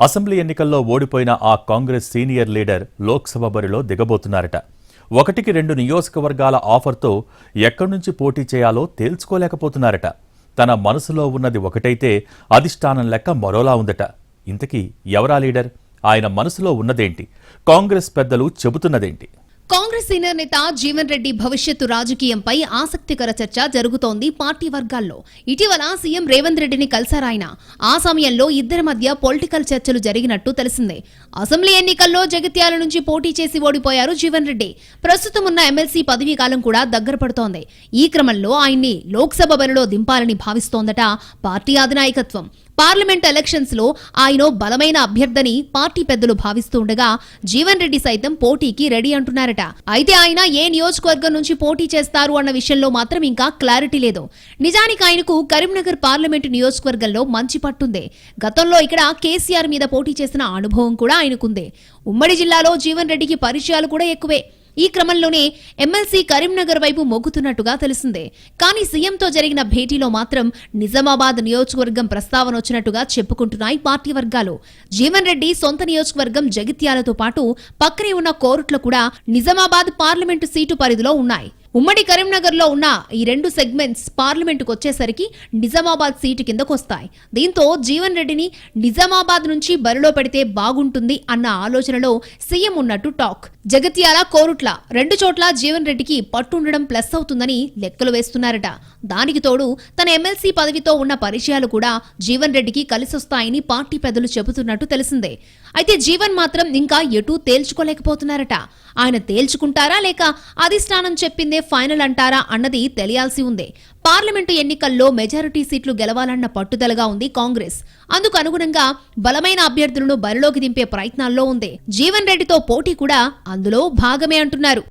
Assembly ఎన్నికల్లో ఓడిపోయిన ఆ కాంగ్రెస్ సీనియర్ లీడర్ లోక్సభ బరిలో దిగబోతున్నారట. ఒకటికి రెండు నియోజకవర్గాల ఆఫర్తో ఎక్కడి నుంచి పోటీ చేయాలో తేల్చుకోలేకపోతున్నారట. తన మనసులో ఉన్నది ఒకటైతే అధిష్టానం లెక్క మరోలా ఉందట. ఇంతకీ ఎవరా లీడర్? ఆయన మనసులో ఉన్నదేంటి? కాంగ్రెస్ పెద్దలు చెబుతున్నదేంటి? కాంగ్రెస్ సీనియర్ నేత జీవన్ రెడ్డి భవిష్యత్తు రాజకీయంపై ఆసక్తికర చర్చ జరుగుతోంది పార్టీ వర్గాల్లో. ఇటీవల సీఎం రేవంత్ రెడ్డిని కలిశారాయన ఆ సమయంలో ఇద్దరి మధ్య పొలిటికల్ చర్చలు జరిగినట్టు తెలిసిందే. అసెంబ్లీ ఎన్నికల్లో జగిత్యాల నుంచి పోటీ చేసి ఓడిపోయారు జీవన్ రెడ్డి. ప్రస్తుతం ఉన్న ఎమ్మెల్సీ పదవీ కాలం కూడా దగ్గర పడుతోంది. ఈ క్రమంలో ఆయన్ని లోక్సభ బరిలో దింపాలని భావిస్తోందట పార్టీ అధినాయకత్వం. పార్లమెంట్ ఎలక్షన్స్లో ఆయన బలమైన అభ్యర్థని పార్టీ పెద్దలు భావిస్తూ ఉండగా జీవన్ రెడ్డి సైతం పోటీకి రెడీ అంటున్నారట. అయితే ఆయన ఏ నియోజకవర్గం నుంచి పోటీ చేస్తారు అన్న విషయంలో మాత్రం ఇంకా క్లారిటీ లేదు. నిజానికి ఆయనకు కరీంనగర్ పార్లమెంటు నియోజకవర్గంలో మంచి పట్టుంది. గతంలో ఇక్కడ కేసీఆర్ మీద పోటీ చేసిన అనుభవం కూడా ఆయనకుంది. ఉమ్మడి జిల్లాలో జీవన్ రెడ్డికి పరిచయాలు కూడా ఎక్కువే. ఈ క్రమంలోనే ఎమ్మెల్సీ కరీంనగర్ వైపు మొగ్గుతున్నట్టుగా తెలిసిందే. కానీ సీఎంతో జరిగిన భేటీలో మాత్రం నిజామాబాద్ నియోజకవర్గం ప్రస్తావన వచ్చినట్టుగా చెప్పుకుంటున్నాయి పార్టీ వర్గాలు. జీవన్ రెడ్డి సొంత నియోజకవర్గం జగిత్యాలతో పాటు పక్కనే ఉన్న కోరుట్లు కూడా నిజామాబాద్ పార్లమెంటు సీటు పరిధిలో ఉన్నాయి. ఉమ్మడి కరీంనగర్లో ఉన్న ఈ రెండు సెగ్మెంట్స్ పార్లమెంటుకు వచ్చేసరికి నిజామాబాద్ సీటు కిందకు వస్తాయి దీంతో జీవన్ రెడ్డిని నిజామాబాద్ నుంచి బరిలో పెడితే బాగుంటుంది అన్న ఆలోచనలో సీఎం ఉన్నట్టు టాక్. జగత్యాల కోరుట్ల రెండు చోట్ల జీవన్ రెడ్డికి పట్టుండడం ప్లస్ అవుతుందని లెక్కలు వేస్తున్నారట. దానికి తోడు తన ఎమ్మెల్సీ పదవితో ఉన్న పరిచయాలు కూడా జీవన్ రెడ్డికి కలిసొస్తాయని పార్టీ పెద్దలు చెబుతున్నట్టు తెలిసిందే. అయితే జీవన్ మాత్రం ఇంకా ఎటూ తేల్చుకోలేకపోతున్నారట. ఆయన తేల్చుకుంటారా లేక అధిష్టానం చెప్పిందే ఫైనల్ అంటారా అన్నది తెలియాల్సి ఉంది. పార్లమెంటు ఎన్నికల్లో మెజారిటీ సీట్లు గెలవాలన్న పట్టుదలగా ఉంది కాంగ్రెస్. అందుకు అనుగుణంగా బలమైన అభ్యర్థులను బరిలోకి దింపే ప్రయత్నాల్లో ఉంది. జీవన్ రెడ్డితో పోటీ కూడా అందులో భాగమే అంటున్నారు.